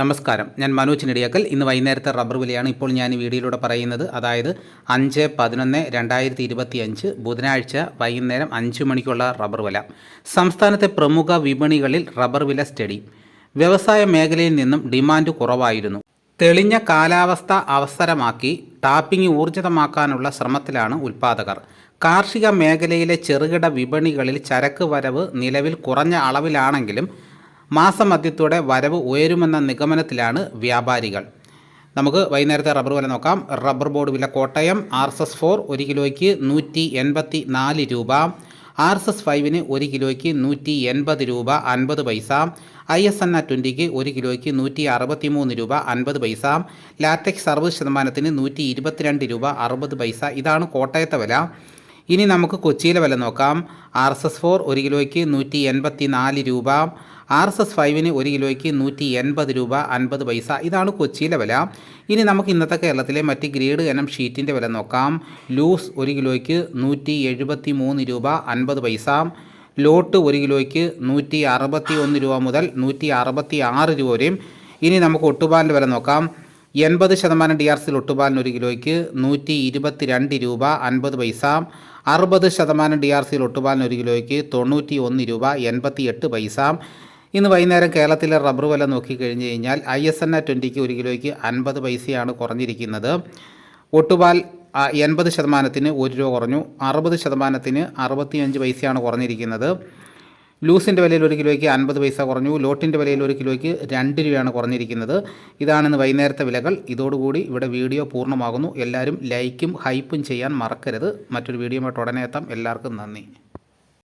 നമസ്കാരം. ഞാൻ മനോജ് നെടിയാക്കൽ. ഇന്ന് വൈകുന്നേരത്തെ റബ്ബർ വിലയാണ് ഇപ്പോൾ ഞാൻ ഈ വീഡിയോയിലൂടെ പറയുന്നത്. അതായത് അഞ്ച് പതിനൊന്ന് രണ്ടായിരത്തി ഇരുപത്തി അഞ്ച് ബുധനാഴ്ച വൈകുന്നേരം അഞ്ച് മണിക്കുള്ള റബ്ബർ വില. സംസ്ഥാനത്തെ പ്രമുഖ വിപണികളിൽ റബ്ബർ വില സ്റ്റഡി. വ്യവസായ മേഖലയിൽ നിന്നും ഡിമാൻഡ് കുറവായിരുന്നു. തെളിഞ്ഞ കാലാവസ്ഥ അവസരമാക്കി ടാപ്പിംഗ് ഊർജിതമാക്കാനുള്ള ശ്രമത്തിലാണ് ഉൽപാദകർ കാർഷിക മേഖലയിലെ ചെറുകിട വിപണികളിൽ ചരക്ക് വരവ് നിലവിൽ കുറഞ്ഞ അളവിലാണെങ്കിലും മാസമധ്യത്തോടെ വരവ് ഉയരുമെന്ന നിഗമനത്തിലാണ് വ്യാപാരികൾ. നമുക്ക് വൈകുന്നേരത്തെ റബ്ബർ വില നോക്കാം. റബ്ബർ ബോർഡ് വില Kottayam R S S four ഒരു കിലോയ്ക്ക് നൂറ്റി എൺപത്തി നാല് രൂപ ആർ എസ് എസ് ഫൈവിന് ഒരു കിലോയ്ക്ക് നൂറ്റി എൺപത് രൂപ അൻപത് പൈസ ഐ എസ് എൻ ആ ട്വന്റിക്ക് ഒരു കിലോയ്ക്ക് നൂറ്റി അറുപത്തി മൂന്ന് രൂപ അൻപത് പൈസ ലാറ്റക് അറുപത് ശതമാനത്തിന് നൂറ്റി ഇരുപത്തിരണ്ട് രൂപ അറുപത് പൈസ. ഇതാണ് കോട്ടയത്തെ വില. ഇനി നമുക്ക് കൊച്ചിയിലെ വില നോക്കാം. ആർ എസ് എസ് ഫോർ ഒരു കിലോയ്ക്ക് നൂറ്റി എൺപത്തി നാല് രൂപ ആർ എസ് എസ് ഫൈവിന് ഒരു കിലോയ്ക്ക് നൂറ്റി എൺപത് രൂപ അൻപത് പൈസ. ഇതാണ് കൊച്ചിയിലെ വില. ഇനി നമുക്ക് ഇന്നത്തെ കേരളത്തിലെ മറ്റ് ഗ്രേഡ് ഇനം ഷീറ്റിന്റെ വില നോക്കാം. ലൂസ് ഒരു കിലോയ്ക്ക് നൂറ്റി എഴുപത്തി മൂന്ന് രൂപ അൻപത് പൈസ. ലോട്ട് ഒരു കിലോയ്ക്ക് നൂറ്റി അറുപത്തി ഒന്ന് രൂപ മുതൽ നൂറ്റി അറുപത്തി ആറ് രൂപ വരെയും. ഇനി നമുക്ക് ഒട്ടുപാലിന്റെ വില നോക്കാം. എൺപത് ശതമാനം ഡി ആർ സിൽ ഒട്ടുപാലിന് ഒരു കിലോയ്ക്ക് നൂറ്റി ഇരുപത്തി രണ്ട് രൂപ അൻപത് പൈസ. അറുപത് ശതമാനം ഡി ആർ സിൽ ഒട്ടുപാലിന് ഒരു കിലോയ്ക്ക് തൊണ്ണൂറ്റി ഒന്ന് രൂപ എൺപത്തി എട്ട് പൈസ. ഇന്ന് വൈകുന്നേരം കേരളത്തിലെ റബ്ബർ വില നോക്കിക്കഴിഞ്ഞ് കഴിഞ്ഞാൽ ഐ എസ് എൻ എ ട്വന്റിക്ക് ഒരു കിലോയ്ക്ക് അൻപത് പൈസയാണ് കുറഞ്ഞിരിക്കുന്നത്. ഒട്ടുപാൽ എൺപത് ശതമാനത്തിന് ഒരു രൂപ കുറഞ്ഞു. അറുപത് ശതമാനത്തിന് അറുപത്തിയഞ്ച് പൈസയാണ് കുറഞ്ഞിരിക്കുന്നത്. ലൂസിന്റെ വിലയിൽ ഒരു കിലോയ്ക്ക് അൻപത് പൈസ കുറഞ്ഞു. ലോട്ടിന്റെ വിലയിൽ ഒരു കിലോയ്ക്ക് രണ്ട് രൂപയാണ് കുറഞ്ഞിരിക്കുന്നത്. ഇതാണിന്ന് വൈകുന്നേരത്തെ വിലകൾ. ഇതോടുകൂടി ഇവിടെ വീഡിയോ പൂർണമാകുന്നു. എല്ലാവരും ലൈക്കും ഹൈപ്പും ചെയ്യാൻ മറക്കരുത്. മറ്റൊരു വീഡിയോ ഉടനെ എത്താം. എല്ലാവർക്കും നന്ദി.